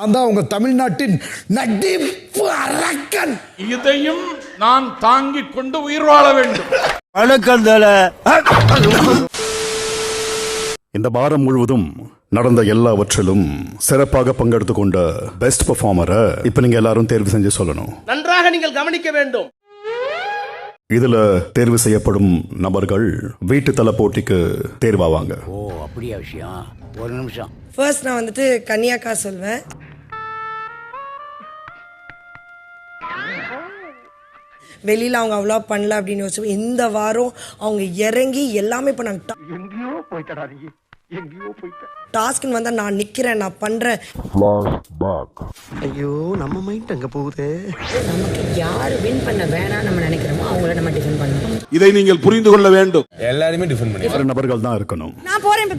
நான் தான் உங்க தமிழ்நாட்டின் நடிப்பு அரக்கன். இதையும் நான் தாங்கிக் கொண்டு உயிர் வாழ வேண்டும். இந்த வாரம் முழுவதும் நடந்த எல்லாவற்றிலும் சிறப்பாக பங்கெடுத்து கொண்ட பெஸ்ட் பெர்ஃபார்மரை இப்ப நீங்க எல்லாரும் தேர்வு செஞ்சு சொல்லணும். நன்றாக நீங்கள் கவனிக்க வேண்டும். இதுல தேர்வு செய்யப்படும் நபர்கள் வீட்டு தல போட்டிக்கு தேர்வாவாங்க. ஓ அப்படியா விஷயம். ஒரு நிமிஷம். ஃபர்ஸ்ட் நான் வந்துட்டு கன்னியாக்கா சொல்வேன். வெளியில அவங்க அவ்வளோ பண்ணல அப்படின்னு யோசிச்சு இந்த வாரம் அவங்க இறங்கி எல்லாமே பண்ணாங்க எங்கேயோ போயிட்டடா நீ. எங்கேயோ போயிட்ட. டாஸ்க்னு வந்தா நான் நிக்கிறேன் நான் பண்றேன். ஐயோ நம்ம மைண்ட் அங்க போகுதே. நமக்கு யார் வின் பண்ண வேணாம் நம்ம நினைக்கிறோமோ அவங்கள நம்ம டிஃபெண்ட் பண்ணணும். இதை நீங்கள் புரிந்து கொள்ள வேண்டும். ஆறு நபர்கள் தான் இருக்கணும். நான் போறேன்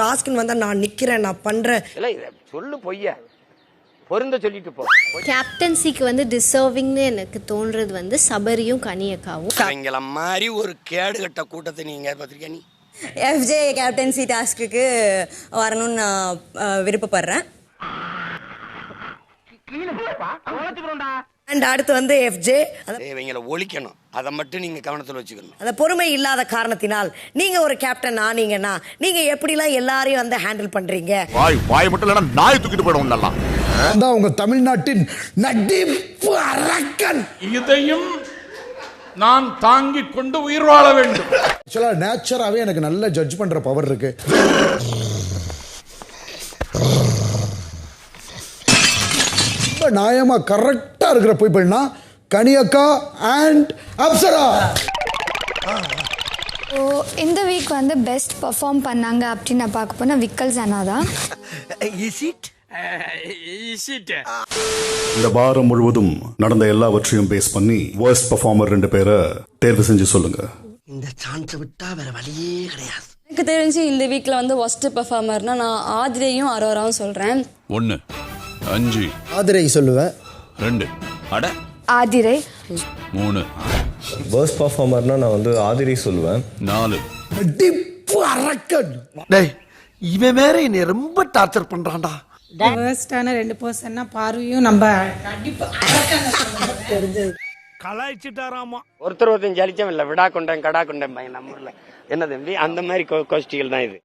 டாஸ்க்னு வந்தா நான் நிக்கிறேன் நான் பண்றேன். இல்ல சொல்லு பொய்ய. பொருந்த சொல்லிட்டு போ. கேப்டன்சிக்கு வந்து டிசர்விங்னு எனக்கு தோன்றது வந்து சபரியும் கனியக்காவும். அவங்கள மாதிரி ஒரு கேடு கட்ட கூட்டத்தை நீங்க பார்த்திருக்கியா நீ? எஃப்ஜே கேப்டன்சி டாஸ்க்கு வரணும்னு நான் விருப்பப்படுறேன். அண்ட் அடுத்து வந்து எஃப்ஜே இவங்களை ஒழிக்கணும். அதை மட்டும் நீங்க கவனத்துல வச்சுக்கணும். அந்த பொறுமை இல்லாத காரணத்தினால் நீங்க ஒரு கேப்டன் ஆனீங்கன்னா நீங்க எப்படிலாம் எல்லாரையும் வந்து ஹேண்டில் பண்றீங்க? வாய் வாய் மட்டும் இல்லைன்னா நாய் தூக்கிட்டு போயிடும் நல்லா நான் தான் உங்க தமிழ்நாட்டின் நடிப்பு அரக்கன். இதையும் நான் தாங்கிக் கொண்டு உயிர் வாழ வேண்டும். ஆக்சுவலா நேச்சராகவே எனக்கு நல்ல ஜட்ஜ் பண்ற பவர் இருக்கு. ரொம்ப நியாயமா கரெக்டா இருக்கிற பீப்பிள்னா கனியக்கா அண்ட் அப்சரா. ஸோ இந்த வீக் வந்து பெஸ்ட் பெர்ஃபார்ம் பண்ணாங்க அப்படின்னு நான் பார்க்க போனால் விக்கல்ஸ் அண்ணா தான். இஸ் இட் இந்த வாரம் முழுவதும் நடந்த எல்லாவற்றையும் பேஸ் பண்ணி worst பெர்ஃபார்மர் ரெண்டு பேரை தேர்வு செஞ்சு சொல்லுங்க இந்த சான்ஸ் விட்டா வேற வழியே கிடையாது எனக்கு தெரிஞ்சு இந்த வீக்கில் வந்து ஒஸ்ட் பெர்ஃபார்மர்னா நான் ஆதிரையும் அரோராவும் சொல்கிறேன் ஒன்னு அஞ்சு ஆதிரை சொல்லுவேன் ரெண்டு அட ஆதிரை மூணு வேர்ஸ்ட் பர்ஃபார்மர்னா நான் வந்து ஆதிரி சொல்லுவேன் நாலு நடிப்பு அரக்கன் டேய் இவன் வேற என்னை ரொம்ப டார்ச்சர் பண்றான்டா வேர்ஸ்டான ரெண்டு பர்சன்னா பார்வையும் நம்ம ஒருத்தர் ஒருத்தன் ஜலிச்சம் இல்ல விடா கொண்டேன் கடா கொண்டேன் பையன் நம்ம ஊர்ல. என்ன தம்பி அந்த மாதிரி கோஷ்டிகள் தான் இது.